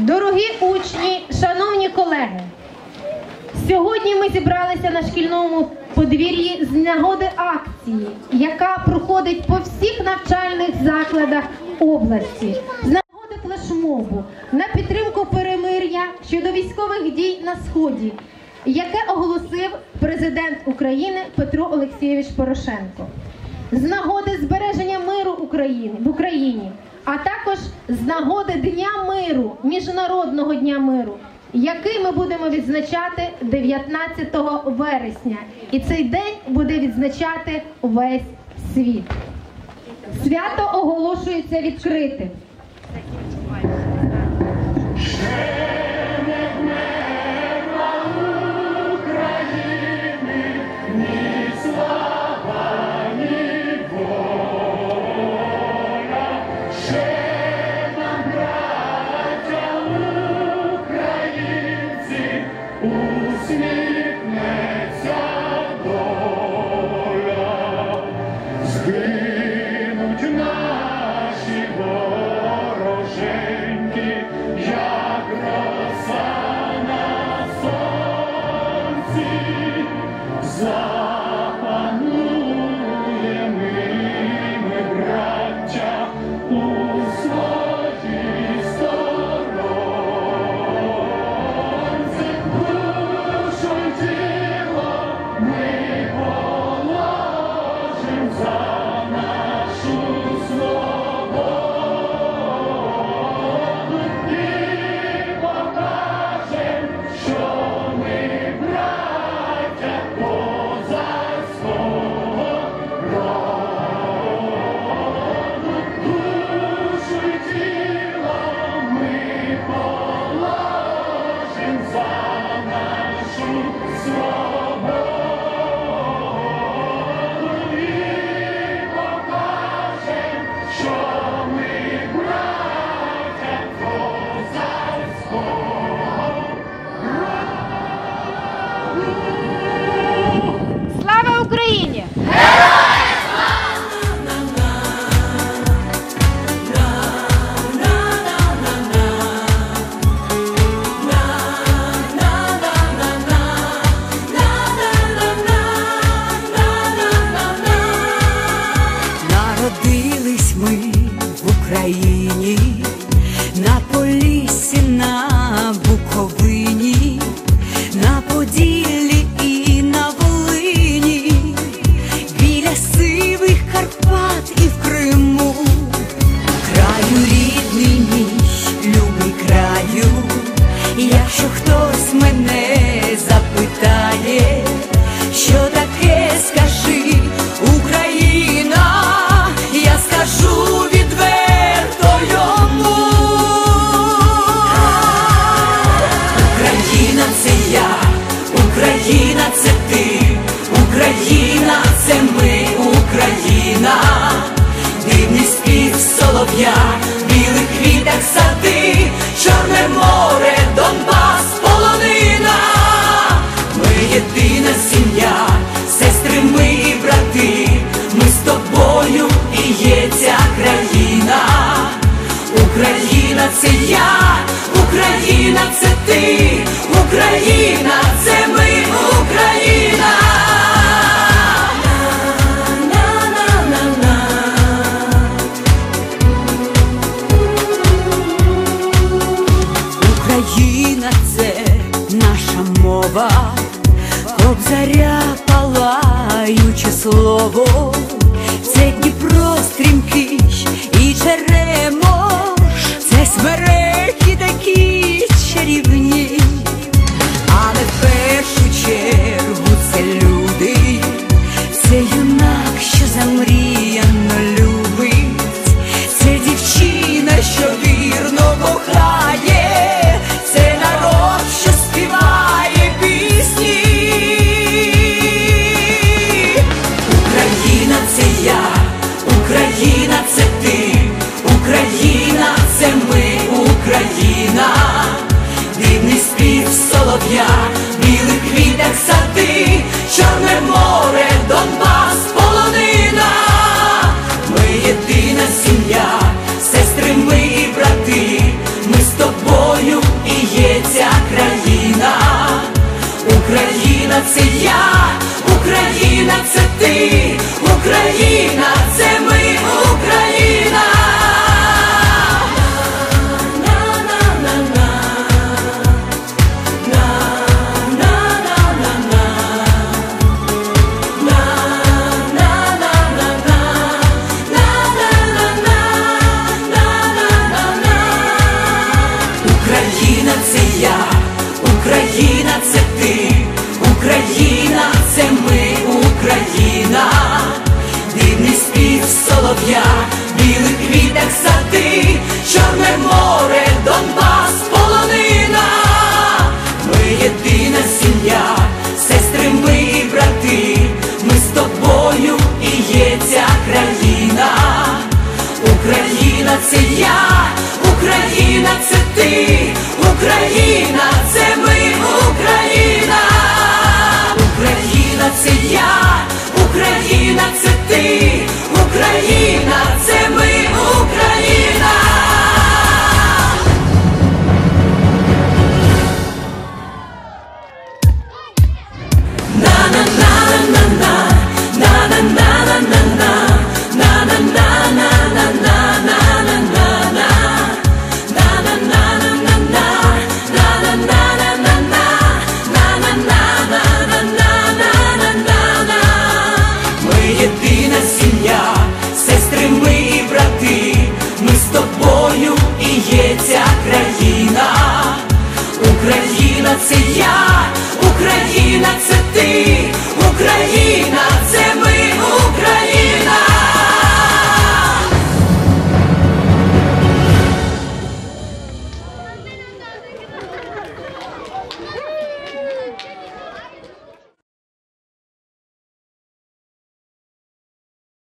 Дорогі учні, шановні колеги, сьогодні ми зібралися на шкільному подвір'ї з нагоди акції, яка проходить по всіх навчальних закладах області. З нагоди флешмобу на підтримку перемир'я щодо військових дій на сході, яке оголосив президент України Петро Олексійович Порошенко. З нагоди збереження миру України в Україні, а також з нагоди Дня миру, Міжнародного дня миру, який ми будемо відзначати 19 вересня. І цей день буде відзначати весь світ. Свято оголошується відкритим. one. Народились ми в Україні, на полісі на Україна це ми, Україна. На-на-на-на. Україна це наша мова, кобзаря палаюче слово, це Дніпро стрімкий і Черемош, це смереки and we